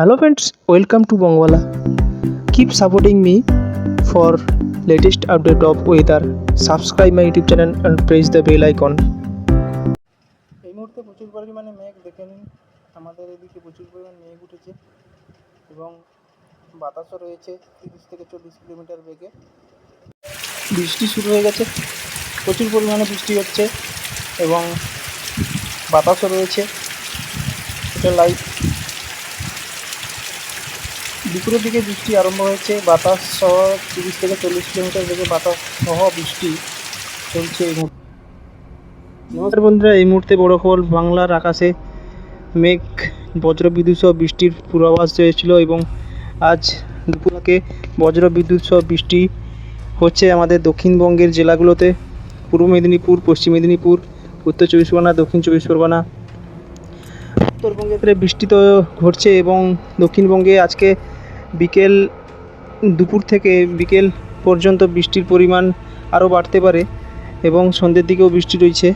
Hello friends welcome to Bangabala keep supporting me for latest update of weather subscribe my YouTube channel and press the bell icon এই মুহূর্তে প্রচুর পরিমাণে মেঘ দেখে নিন। আমাদের এদিকে প্রচুর পরিমাণে মেঘ উঠেছে এবং বাতাসও রয়েছে তিরিশ থেকে চল্লিশ কিলোমিটার বেগে। বৃষ্টি শুরু হয়ে গেছে, প্রচুর পরিমাণে বৃষ্টি হচ্ছে এবং বাতাসও রয়েছে। এটা লাইট দুপুরের দিকে বৃষ্টি আরম্ভ হয়েছে। বাতাস সহ তিরিশ থেকে চল্লিশ কিলোমিটার বেগে বাতাস সহ বৃষ্টি চলছে এই নমস্কার বন্ধুরা, এই মুহূর্তে বড় খবর বাংলার আকাশে মেঘ, বজ্রবিদ্যুৎ সহ বৃষ্টির পূর্বাভাস হয়েছিল এবং আজ দুপুরকে বজ্রবিদ্যুৎ সহ বৃষ্টি হচ্ছে আমাদের দক্ষিণবঙ্গের জেলাগুলোতে। পূর্ব মেদিনীপুর, পশ্চিম মেদিনীপুর, উত্তর চব্বিশ পরগনা, দক্ষিণ চব্বিশ পরগনা। উত্তরবঙ্গে বৃষ্টি তো ঘটছে এবং দক্ষিণবঙ্গে আজকে বিকেল দুপুর থেকে বিকেল পর্যন্ত বৃষ্টির পরিমাণ আরও বাড়তে পারে এবং সন্ধ্যের দিকেও বৃষ্টি রয়েছে।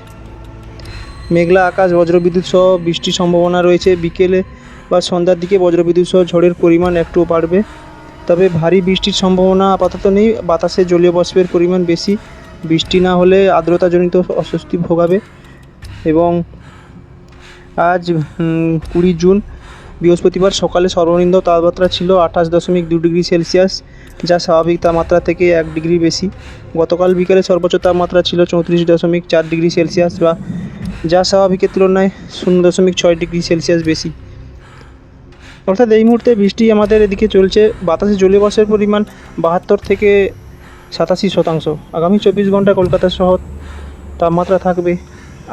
মেঘলা আকাশ, বজ্রবিদ্যুৎ সহ বৃষ্টির সম্ভাবনা রয়েছে। বিকেলে বা সন্ধ্যার দিকে বজ্রবিদ্যুৎ সহ ঝড়ের পরিমাণ একটু বাড়বে। তবে ভারী বৃষ্টির সম্ভাবনা আপাতত নেই। বাতাসে জলীয় বাষ্পের পরিমাণ বেশি। বৃষ্টি না হলে আর্দ্রতাজনিত অস্বস্তি ভোগাবে এবং আজ কুড়ি জুন বৃহস্পতিবার সকালে সর্বনিম্ন তাপমাত্রা ছিল আঠাশ দশমিক দু ডিগ্রি সেলসিয়াস, যা স্বাভাবিক তাপমাত্রা থেকে এক ডিগ্রি বেশি। গতকাল বিকেলে সর্বোচ্চ তাপমাত্রা ছিল চৌত্রিশ দশমিক চার ডিগ্রি সেলসিয়াস, বা যা স্বাভাবিকের তুলনায় শূন্য দশমিক ছয় ডিগ্রি সেলসিয়াস বেশি। অর্থাৎ এই মুহূর্তে বৃষ্টি আমাদের এদিকে চলছে। বাতাসে জলীয় বাষ্পের পরিমাণ বাহাত্তর থেকে সাতাশি শতাংশ। আগামী চব্বিশ ঘণ্টা কলকাতা শহর তাপমাত্রা থাকবে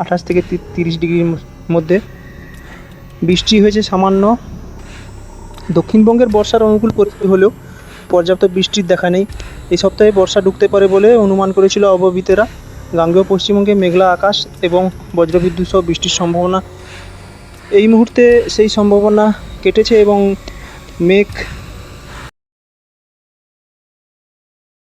আঠাশ থেকে তিরিশ ডিগ্রির মধ্যে। বৃষ্টি হয়েছে সামান্য। দক্ষিণবঙ্গের বর্ষার অনুকূল পরিস্থিতি হলেও পর্যাপ্ত বৃষ্টির দেখা নেই। এই সপ্তাহে বর্ষা ঢুকতে পারে বলে অনুমান করেছিল অববিতেরা গাঙ্গেয় পশ্চিমবঙ্গে মেঘলা আকাশ এবং বজ্রবিদ্যুৎ সহ বৃষ্টির সম্ভাবনা। এই মুহূর্তে সেই সম্ভাবনা কেটেছে এবং মেঘ